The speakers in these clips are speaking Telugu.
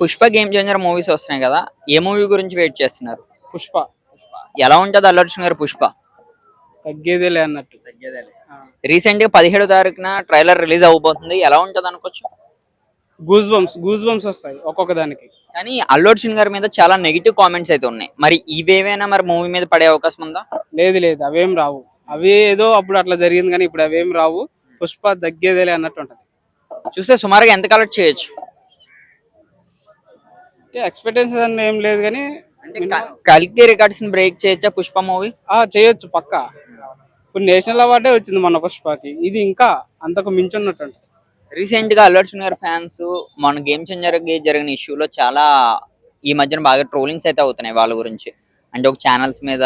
పుష్ప గేమ్ చేంజర్ మూవీస్ వస్తున్నాయి కదా ఏ మూవీ గురించి వెయిట్ చేస్తున్నారు? పుష్ప. ఎలా ఉంటుంది అల్లు అర్జున్ గారు పుష్ప? తగ్గేదేలే అన్నట్టు. ఆ. రీసెంట్గా పదిహేడు తారీఖున ట్రైలర్ రిలీజ్ అవబోతుంది ఎలా ఉంటుంది అనుకోవచ్చు? గూస్ బంప్స్ గూస్ బంప్స్ వస్తాయి ఒక్కొక్క దానికి. కానీ అల్లు అర్జున్ గారి మీద చాలా నెగిటివ్ కామెంట్స్ అయితే ఉన్నాయి. మరి ఇవేవైనా మరి మూవీ మీద పడే అవకాశం ఉందా? లేదు లేదు అవేం రావు. అవి ఏదో అప్పుడు అట్లా జరిగింది కానీ ఇప్పుడు అవేం రావు. పుష్ప తగ్గేదేలే అన్నట్టు ఉంటది. చూస్తే సుమారుగా ఎంత కలెక్ట్ చేయొచ్చు? ఎక్స్పెక్టేషన్స్ అని ఏం లేదు కానీ కల్కి రికార్డ్స్ బ్రేక్ చేయొచ్చా పుష్ప మూవీ? ఆ చేయొచ్చు పక్క. ఇప్పుడు నేషనల్ అవార్డే వచ్చింది మన పుష్పకి. ఇది ఇంకా అంతకు మించి ఉన్నట్టు ఉంటది. రీసెంట్గా అల్లు అర్జున్ గారి ఫ్యాన్స్ మన గేమ్ చేంజర్ జరిగిన ఇష్యూలో చాలా ఈ మధ్యన బాగా ట్రోలింగ్స్ అయితే అవుతున్నాయి వాళ్ళ గురించి. అంటే ఒక ఛానల్స్ మీద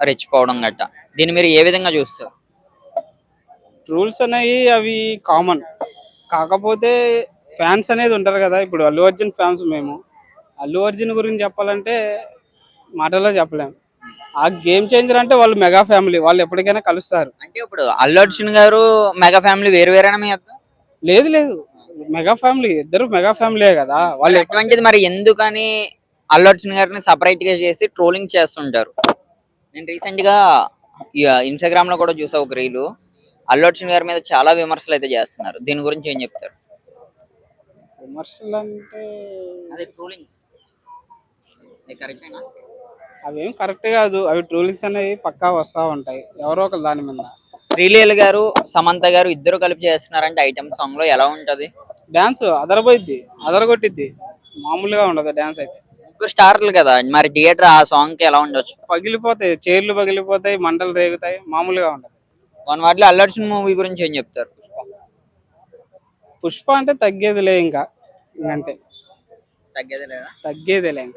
రెచ్చిపోవడం గట్ట. దీన్ని మీరు ఏ విధంగా చూస్తారు? రూల్స్ అనేవి అవి కామన్ కాకపోతే ఫ్యాన్స్ అనేది ఉంటారు కదా. ఇప్పుడు అల్లు అర్జున్ ఫ్యాన్స్ మేము. అల్లు అర్జున్ గురించి చెప్పాలంటే మాటల్లో చెప్పలేం. ఆ గేమ్ చేంజర్ అంటే వాళ్ళు మెగా ఫ్యామిలీ. వాళ్ళు ఎప్పటికైనా కలుస్తారు. అంటే ఇప్పుడు అల్లు అర్జున్ గారు మెగా ఫ్యామిలీ వేరు వేరేనా మీ? లేదు లేదు. Mega family. ఇద్దరు మెగా ఫ్యామిలీయే కదా. వాళ్ళు ఎప్ప- అటువంటిది మరి ఎందుకని అల్లు అర్జున్ గారిని సపరేట్గా చేసి ట్రోలింగ్ చేస్తుంటారు? నేను రీసెంట్గా ఇన్స్టాగ్రామ్లో కూడా చూసా ఒక రీలు అల్లు అర్జున్ గారి మీద చాలా విమర్శలు అయితే చేస్తున్నారు. దీని గురించి ఏం చెప్తారు? విమర్శలు అంటే అదే ట్రోలింగ్స్. కరెక్టేనా అవేం కరెక్ట్ కాదు. అవి ట్రూలింగ్స్ అనేవి పక్కా వస్తా ఉంటాయి. ఎవరో ఒకరు దాని మీద. శ్రీలీల గారు సమంత గారు ఇద్దరు కలిపి చేస్తున్నారంటే ఐటమ్ సాంగ్లో ఎలా ఉంటది? డాన్స్ అదరపోయిద్ది అదరగొట్టిద్ది. మామూలుగా ఉండదు డాన్స్ అయితే. ముగ్గురు స్టార్లు కదా. మరి థియేటర్ ఆ సాంగ్కి ఎలా ఉండొచ్చు? పగిలిపోతాయి చైర్లు పగిలిపోతాయి మంటలు రేగుతాయి మామూలుగా ఉండదు. వన్ వాటిలో అల్లు అర్జున్ మూవీ గురించి ఏం చెప్తారు? పుష్ప అంటే తగ్గేదిలే ఇంకా. ఇంకంతే. తగ్గేది లేదా? తగ్గేదిలే ఇంకా.